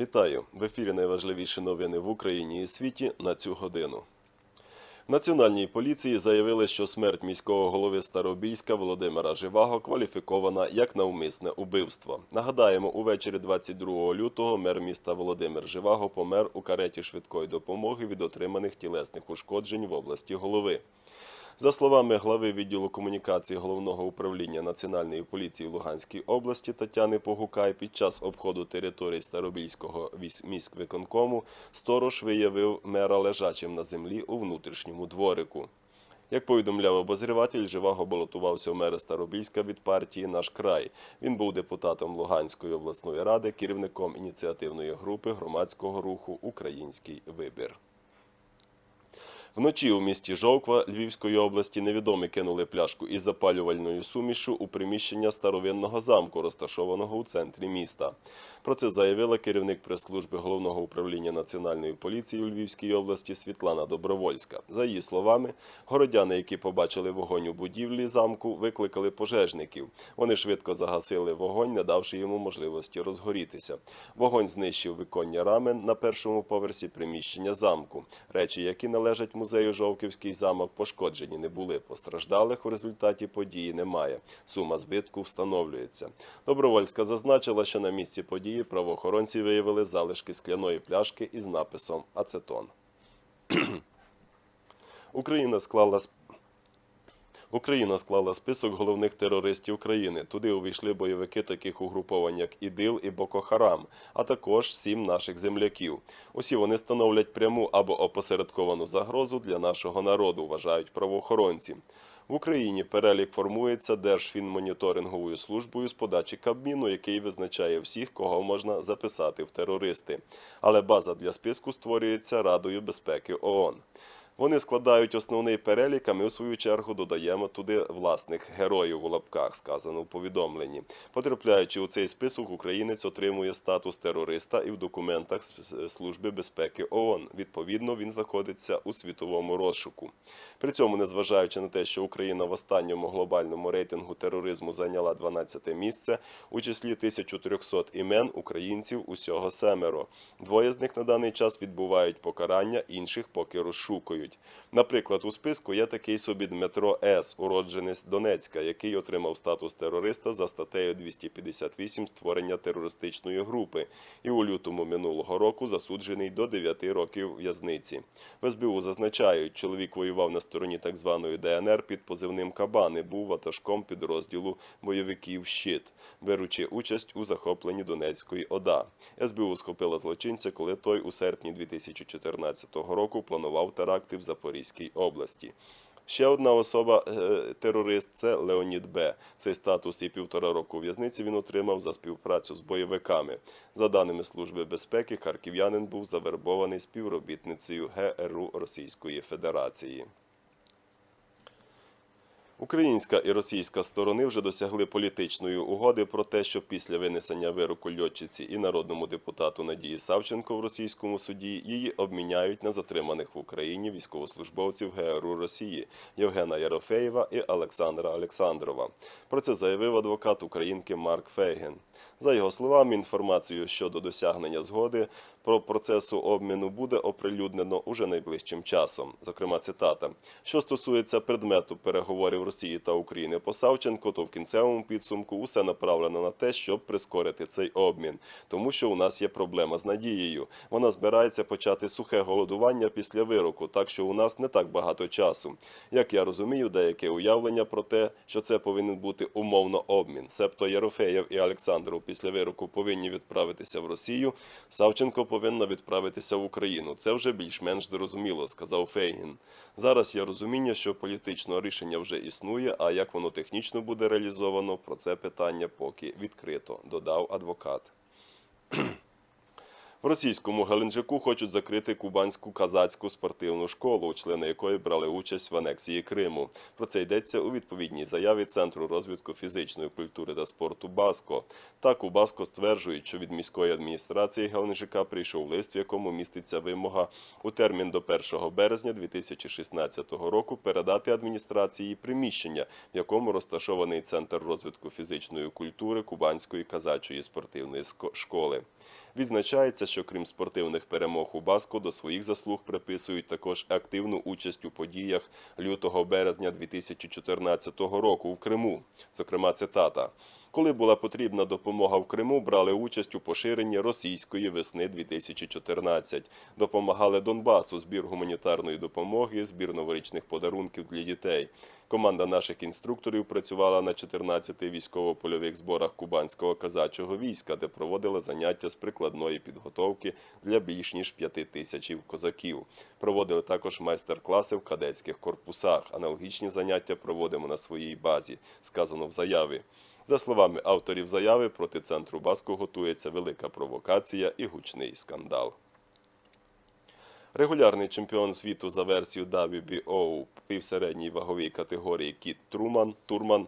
Вітаю! В ефірі найважливіші новини в Україні і світі на цю годину. В Національній поліції заявили, що смерть міського голови Старобійська Володимира Живаго кваліфікована як навмисне убивство. Нагадаємо, увечері 22 лютого мер міста Володимир Живаго помер у кареті швидкої допомоги від отриманих тілесних ушкоджень в області голови. За словами глави відділу комунікації головного управління Національної поліції Луганській області Тетяни Погукай, під час обходу території Старобільського міськвиконкому сторож виявив мера лежачим на землі у внутрішньому дворику. Як повідомляв обозріватель, Живаго балотувався в мери Старобільська від партії Наш край. Він був депутатом Луганської обласної ради, керівником ініціативної групи громадського руху Український вибір. Вночі у місті Жовква Львівської області невідомі кинули пляшку із запалювальною сумішю у приміщення старовинного замку, розташованого у центрі міста. Про це заявила керівник прес-служби головного управління національної поліції у Львівській області Світлана Добровольська. За її словами, городяни, які побачили вогонь у будівлі замку, викликали пожежників. Вони швидко загасили вогонь, не давши йому можливості розгорітися. Вогонь знищив віконня рамен на першому поверсі приміщення замку. Речі, які належать музею Жовківський замок, пошкоджені не були. Постраждалих у результаті події немає. Сума збитку встановлюється. Добровольська зазначила, що на місці події правоохоронці виявили залишки скляної пляшки із написом Ацетон. Україна склала Україна склала список головних терористів країни. Туди увійшли бойовики таких угруповань, як ІДИЛ і Боко Харам, а також сім наших земляків. Усі вони становлять пряму або опосередковану загрозу для нашого народу, вважають правоохоронці. В Україні перелік формується Держфінмоніторинговою службою з подачі Кабміну, який визначає всіх, кого можна записати в терористи. Але база для списку створюється Радою безпеки ООН. Вони складають основний перелік, а ми, в свою чергу, додаємо туди власних героїв у лапках, сказано в повідомленні. Потрапляючи у цей список, українець отримує статус терориста і в документах Служби безпеки ООН. Відповідно, він знаходиться у світовому розшуку. При цьому, незважаючи на те, що Україна в останньому глобальному рейтингу тероризму зайняла 12 місце, у числі 1300 імен українців усього семеро. Двоє з них на даний час відбувають покарання, інших поки розшукують. Наприклад, у списку є такий собі Дмитро С., уродженець Донецька, який отримав статус терориста за статтею 258 створення терористичної групи і у лютому минулого року засуджений до 9 років в'язниці. В СБУ зазначають, чоловік воював на стороні так званої ДНР під позивним Кабани, був ватажком підрозділу бойовиків Щит, беручи участь у захопленні Донецької ОДА. СБУ схопила злочинця, коли той у серпні 2014 року планував теракти в Запорізькій області. Ще одна особа е, терорист це Леонід Б. Цей статус і півтора року в'язниці він отримав за співпрацю з бойовиками. За даними Служби безпеки, харків'янин був завербований співробітницею ГРУ Російської Федерації. Українська і російська сторони вже досягли політичної угоди про те, що після винесення вироку льотчиці і народному депутату Надії Савченко в російському суді її обміняють на затриманих в Україні військовослужбовців ГРУ Росії Євгена Ярофеєва і Олександра Олександрова. Про це заявив адвокат Українки Марк Фейген. За його словами, інформацію щодо досягнення згоди про процесу обміну буде оприлюднено уже найближчим часом. Зокрема, цитата: що стосується предмету переговорів Росії та України по Савченко, то в кінцевому підсумку усе направлено на те, щоб прискорити цей обмін, тому що у нас є проблема з надією. Вона збирається почати сухе голодування після вироку, так що у нас не так багато часу. Як я розумію, деяке уявлення про те, що це повинен бути умовно обмін. Себто Єрофеєв і Олександров після вироку повинні відправитися в Росію. Савченко повинна відправитися в Україну. Це вже більш-менш зрозуміло, сказав Фейгін. Зараз є розуміння, що політичне рішення вже існує, а як воно технічно буде реалізовано, про це питання поки відкрито, додав адвокат. В російському Геленджику хочуть закрити кубанську казацьку спортивну школу, члени якої брали участь в анексії Криму. Про це йдеться у відповідній заяві Центру розвитку фізичної культури та спорту Баско. Так у Баско стверджують, що від міської адміністрації Геленджика прийшов лист, в якому міститься вимога у термін до 1 березня 2016 року передати адміністрації приміщення, в якому розташований центр розвитку фізичної культури Кубанської казачої спортивної школи. Відзначається, що крім спортивних перемог у Баско, до своїх заслуг приписують також активну участь у подіях лютого-березня 2014 року в Криму. Зокрема, цитата. Коли була потрібна допомога в Криму, брали участь у поширенні російської весни 2014. Допомагали Донбасу, збір гуманітарної допомоги, збір новорічних подарунків для дітей. Команда наших інструкторів працювала на 14 військово-польових зборах кубанського казачого війська, де проводили заняття з прикладної підготовки для більш ніж п'яти тисячів козаків. Проводили також майстер-класи в кадетських корпусах. Аналогічні заняття проводимо на своїй базі, сказано в заяві. За словами авторів заяви, проти центру Баску готується велика провокація і гучний скандал. Регулярний чемпіон світу за версією WBO в півсередній ваговій категорії Кіт Турман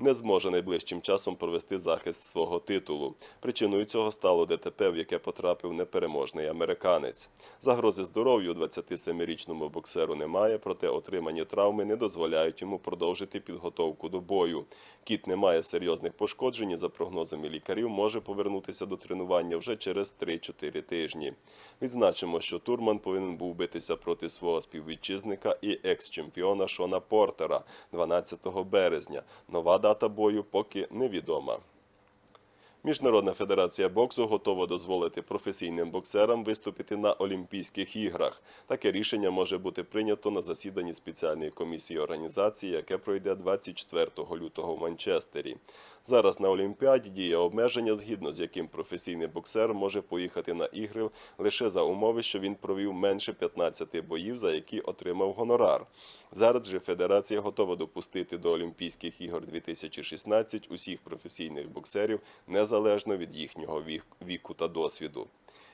не зможе найближчим часом провести захист свого титулу. Причиною цього стало ДТП, в яке потрапив непереможний американець. Загрози здоров'ю 27-річному боксеру немає, проте отримані травми не дозволяють йому продовжити підготовку до бою. Кіт не має серйозних пошкоджень і, за прогнозами лікарів, може повернутися до тренування вже через 3-4 тижні. Відзначимо, що Турман повинен був битися проти свого співвітчизника і екс-чемпіона Шона Портера 12 березня. Нова дата бою поки невідома. Міжнародна федерація боксу готова дозволити професійним боксерам виступити на Олімпійських іграх. Таке рішення може бути прийнято на засіданні спеціальної комісії організації, яке пройде 24 лютого в Манчестері. Зараз на Олімпіаді діє обмеження, згідно з яким професійний боксер може поїхати на ігри лише за умови, що він провів менше 15 боїв, за які отримав гонорар. Зараз же федерація готова допустити до Олімпійських ігор 2016 усіх професійних боксерів незалежно від їхнього віку та досвіду.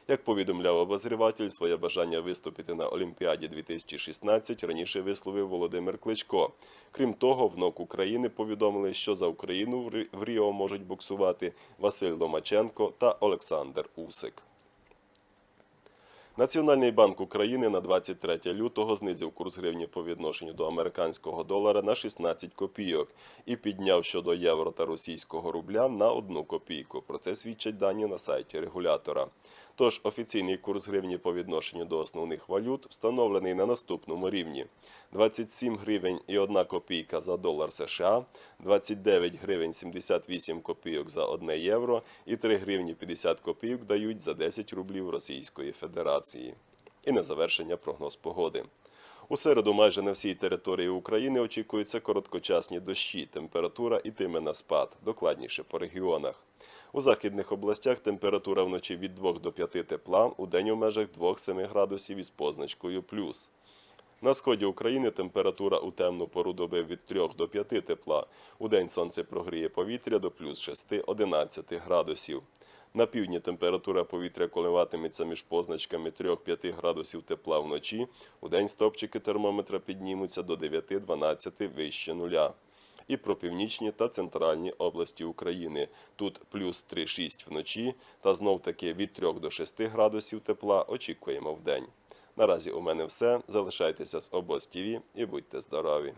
Як повідомляв обозріватель, своє бажання виступити на Олімпіаді 2016 раніше висловив Володимир Кличко. Крім того, внук України повідомили, що за Україну в в Ріо можуть боксувати Василь Ломаченко та Олександр Усик. Національний банк України на 23 лютого знизив курс гривні по відношенню до американського долара на 16 копійок і підняв щодо євро та російського рубля на 1 копійку. Про це свідчать дані на сайті регулятора. Тож офіційний курс гривні по відношенню до основних валют встановлений на наступному рівні: 27 гривень і 1 копійка за долар США, 29 гривень 78 копійок за 1 євро і 3 гривні 50 копійок дають за 10 рублів Російської Федерації. І на завершення прогноз погоди. У середу майже на всій території України очікуються короткочасні дощі. Температура ітиме на спад, докладніше по регіонах. У західних областях температура вночі від 2 до 5 тепла, у день у межах 2-7 градусів із позначкою плюс. На сході України температура у темну пору доби від 3 до 5 тепла. У день сонце прогріє повітря до плюс 6-11 градусів. На півдні температура повітря коливатиметься між позначками 3-5 градусів тепла вночі. У день стопчики термометра піднімуться до 9-12 вище нуля. І про північні та центральні області України. Тут плюс 3-6 вночі та знов таки від 3 до 6 градусів тепла очікуємо в день. Наразі у мене все. Залишайтеся з ТІВІ і будьте здорові!